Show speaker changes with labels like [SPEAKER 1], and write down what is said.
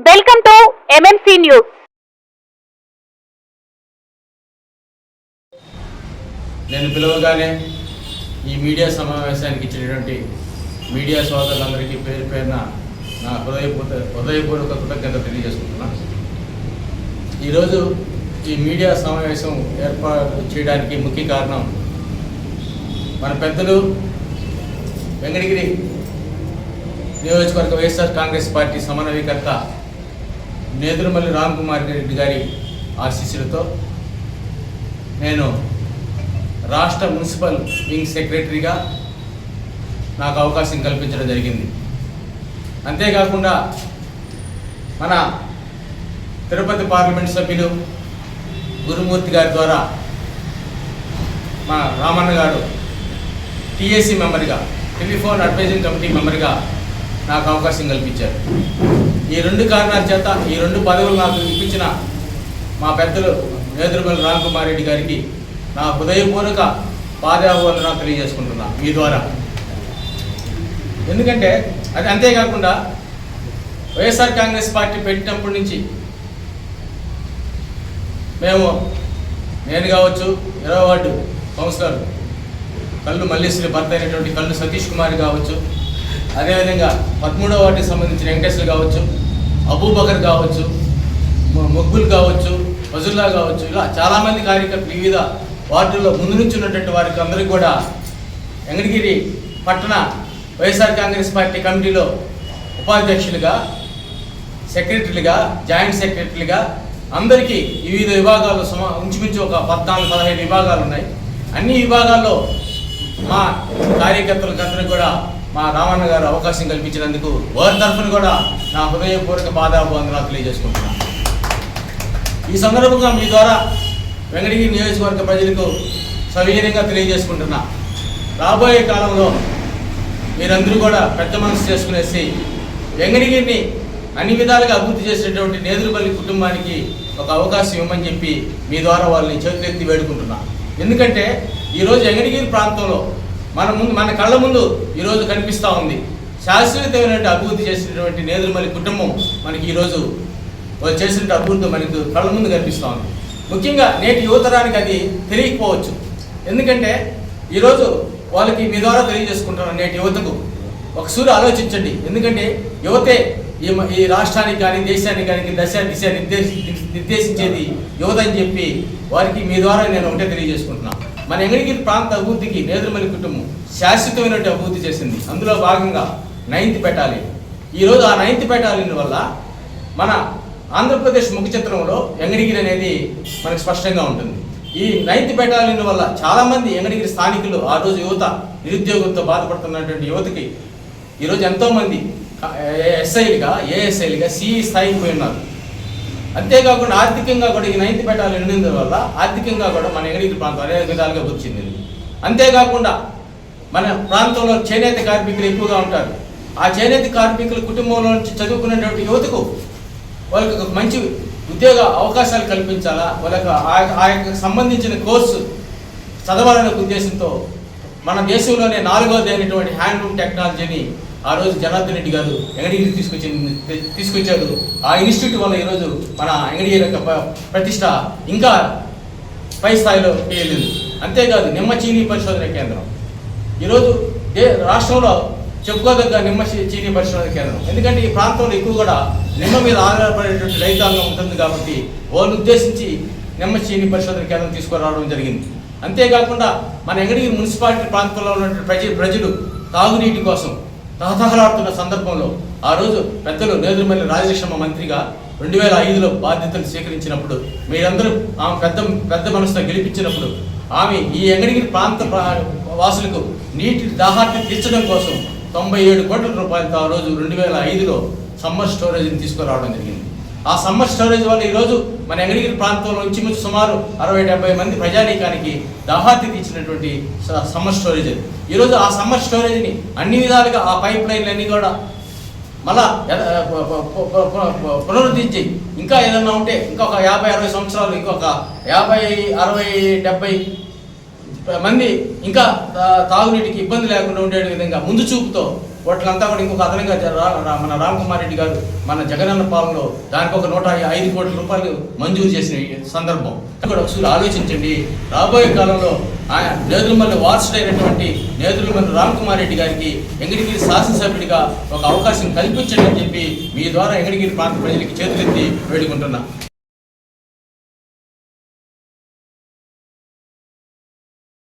[SPEAKER 1] Welcome to MMC news
[SPEAKER 2] నేను పిలవగానే ఈ మీడియా సమావేశానికి ఇచ్చినటువంటి మీడియా సోదరులందరికీ పేరు పేరున నా హృదయపూర్వ హృదయపూర్వక కృతజ్ఞత తెలియజేసుకుంటున్నా. ఈరోజు ఈ మీడియా సమావేశం ఏర్పాటు చేయడానికి ముఖ్య కారణం మన పెద్దలు వెంకటగిరి నియోజకవర్గ వైఎస్ఆర్ కాంగ్రెస్ పార్టీ సమన్వయకర్త నేదురుమల్లి రామ్ కుమార్ రెడ్డి గారి ఆశీస్సులతో నేను రాష్ట్ర మున్సిపల్ వింగ్ సెక్రటరీగా నాకు అవకాశం కల్పించడం జరిగింది. అంతేకాకుండా మన తిరుపతి పార్లమెంట్ సభ్యులు గురుమూర్తి గారి ద్వారా మా రామన్న గారు టీఏసీ మెంబర్గా టెలిఫోన్ అడ్వైజింగ్ కమిటీ మెంబర్గా నాకు అవకాశం కల్పించారు. ఈ రెండు కారణాల చేత ఈ రెండు పదవులు నాకు ఇప్పించిన మా పెద్దలు నేదురుమల్లి రామ్ కుమార్ రెడ్డి గారికి నా హృదయపూర్వక పాదాభివందన తెలియజేసుకుంటున్నా మీ ద్వారా. ఎందుకంటే అది అంతేకాకుండా వైఎస్ఆర్ కాంగ్రెస్ పార్టీ పెట్టినప్పటి నుంచి మేము నేను కావచ్చు ఇరవై వార్డు కౌన్సిలర్ కళ్ళు మల్లేశ్వరి భర్త అయినటువంటి కళ్ళు సతీష్ కుమార్ కావచ్చు అదేవిధంగా పదమూడవ వాటికి సంబంధించిన వెంకటేశ్వరు కావచ్చు అబూబకర్ కావచ్చు మొగ్గులు కావచ్చు ఫజుల్లా కావచ్చు ఇలా చాలామంది కార్యకర్తలు వివిధ వార్డుల్లో ముందు నుంచి ఉన్నటువంటి వారికి అందరికీ కూడా వెంకటగిరి పట్టణ వైఎస్ఆర్ కాంగ్రెస్ పార్టీ కమిటీలో ఉపాధ్యక్షులుగా సెక్రటరీలుగా జాయింట్ సెక్రటరీలుగా అందరికీ వివిధ విభాగాలు సుమా ఇంచుమించు ఒక పద్నాలుగు పదహైదు విభాగాలు ఉన్నాయి. అన్ని విభాగాల్లో మా కార్యకర్తలకు అందరికీ కూడా మా రామన్న గారు అవకాశం కల్పించినందుకు వారి తరఫున కూడా నా హృదయపూర్వక బాధాబంధనాలు తెలియజేసుకుంటున్నాను. ఈ సందర్భంగా మీ ద్వారా వెంకటగిరి నియోజకవర్గ ప్రజలకు సవినీయంగా తెలియజేసుకుంటున్నా. రాబోయే కాలంలో మీరందరూ కూడా పెద్ద మనసు చేసుకునేసి వెంకటగిరిని అన్ని విధాలుగా అభివృద్ధి చేసినటువంటి నేదురుపల్లి కుటుంబానికి ఒక అవకాశం ఇవ్వమని చెప్పి మీ ద్వారా వాళ్ళని చేతులెత్తి వేడుకుంటున్నా. ఎందుకంటే ఈరోజు వెంకటగిరి ప్రాంతంలో మన ముందు మన కళ్ళ ముందు ఈరోజు కనిపిస్తూ ఉంది. శాశ్వతమైనటువంటి అభివృద్ధి చేసినటువంటి నేదురుమల్లి కుటుంబం మనకి ఈరోజు వాళ్ళు చేసిన అభివృద్ధి మనకు కళ్ళ ముందు కనిపిస్తూ ఉంది. ముఖ్యంగా నేటి యువతరానికి అది తెలియకపోవచ్చు. ఎందుకంటే ఈరోజు వాళ్ళకి మీ ద్వారా తెలియజేసుకుంటారు నేటి యువతకు. ఒకసారి ఆలోచించండి. ఎందుకంటే యువతే ఈ ఈ రాష్ట్రానికి కానీ దేశానికి కానీ దశ దిశ నిర్దేశి నిర్దేశించేది యువత అని చెప్పి వారికి మీ ద్వారా నేను ఒకటే తెలియజేసుకుంటున్నాను మన ఎంగడిగిరి ప్రాంత అభివృద్ధికి నేదురుమల్లి కుటుంబం శాశ్వతమైనటువంటి అభివృద్ధి చేసింది. అందులో భాగంగా నైన్త్ పెట్టాలి ఈరోజు ఆ నైన్త్ పెట్టాలి వల్ల మన ఆంధ్రప్రదేశ్ ముఖ చిత్రంలో ఎంగడిగిరి అనేది మనకు స్పష్టంగా ఉంటుంది. ఈ నైన్త్ బెటాలియన్ వల్ల చాలామంది ఎంగడిగిరి స్థానికులు ఆ రోజు యువత నిరుద్యోగంతో బాధపడుతున్నటువంటి యువతకి ఈరోజు ఎంతోమంది ఎస్ఐలుగా ఏఎస్ఐలుగా సిఈ స్థాయికి పోయి ఉన్నారు. అంతేకాకుండా ఆర్థికంగా కూడా ఈ నైన్త్ పెట్టాలి ఉన్నందు వల్ల ఆర్థికంగా కూడా మన ఎంగడిగిరి ప్రాంతం అనేక విధాలుగా వచ్చింది అంతేకాకుండా మన ప్రాంతంలో చేనేత కార్మికులు ఎక్కువగా ఉంటారు. ఆ చేనేత కార్మికుల కుటుంబంలో నుంచి చదువుకునేటువంటి యువతకు వాళ్ళకి మంచి ఉద్యోగ అవకాశాలు కల్పించాలా? వాళ్ళకు ఆ- యొక్క సంబంధించిన కోర్సు చదవాలనే ఒక ఉద్దేశంతో మన దేశంలోనే నాలుగోది అయినటువంటి హ్యాండ్లూమ్ టెక్నాలజీని ఆ రోజు జనార్దన్ రెడ్డి గారు ఎంగడిగిరి తీసుకొచ్చి తీసుకొచ్చారు ఆ ఇన్స్టిట్యూట్ వల్ల ఈరోజు మన ఎంగడిగిరి యొక్క ప్రతిష్ట ఇంకా పై స్థాయిలో వెళ్ళింది అంతేకాదు నిమ్మ చీనీ పరిశోధన కేంద్రం. ఈరోజు దే రాష్ట్రంలో చెప్పుకోదగ్గ నిమ్మ చీనీ పరిశోధన కేంద్రం. ఎందుకంటే ఈ ప్రాంతంలో ఎక్కువ కూడా నిమ్మ మీద ఆధారపడేటువంటి రైతాంగం ఉంటుంది కాబట్టి వాళ్ళని ఉద్దేశించి నిమ్మ చీనీ పరిశోధన కేంద్రం తీసుకురావడం జరిగింది. అంతేకాకుండా మన ఎంగడిగిరి మున్సిపాలిటీ ప్రాంతంలో ఉన్నటువంటి ప్రజ ప్రజలు తాగునీటి కోసం తహతహలాడుతున్న సందర్భంలో ఆ రోజు పెద్దలు నేదురుమల్లి రాజలక్ష్మ మంత్రిగా రెండు వేల ఐదులో బాధ్యతలు స్వీకరించినప్పుడు మీరందరూ ఆమె పెద్ద పెద్ద మనసుతో గెలిపించినప్పుడు ఆమె ఈ ఎంగడిగిరి ప్రాంత వాసులకు నీటి దాహాన్ని తీర్చడం కోసం తొంభై ఏడు కోట్ల రూపాయలతో ఆ రోజు రెండు వేల ఐదులో సమ్మర్ స్టోరేజ్ని తీసుకురావడం జరిగింది. ఆ సమ్మర్ స్టోరేజ్ వల్ల ఈరోజు మన ఎంగడిగిరి ప్రాంతంలో ఇంచుమించు సుమారు అరవై డెబ్బై మంది ప్రజానీకానికి దాహార్తి తీర్చినటువంటి స- సమ్మర్ స్టోరేజ్ అది. ఈరోజు ఆ సమ్మర్ స్టోరేజ్ని అన్ని విధాలుగా ఆ పైప్ లైన్లన్నీ కూడా మళ్ళా పునరుద్ధరించి ఇంకా ఏదన్నా ఉంటే ఇంకొక యాభై అరవై సంవత్సరాలు ఇంకొక యాభై అరవై డెబ్బై మంది ఇంకా తాగునీటికి ఇబ్బంది లేకుండా ఉండే విధంగా ముందు చూపుతో వాటిలంతా కూడా ఇంకొక అదనంగా మన రామ్ కుమార్ రెడ్డి గారు మన జగనన్న పాలనలో దానికి ఒక నూట ఐదు కోట్ల రూపాయలు మంజూరు చేసిన సందర్భం. ఇక్కడ ఒకసారి ఆలోచించండి. రాబోయే కాలంలో ఆయన నేదురుమల్లి వారసుడైనటువంటి నేదురుమల్లి రామ్ కుమార్ రెడ్డి గారికి ఎంగడిగిరి శాసనసభ్యుడిగా ఒక అవకాశం కల్పించండి అని చెప్పి మీ ద్వారా ఎంగడిగిరి ప్రాంత ప్రజలకి చేతులెత్తి వేడుకుంటున్నా.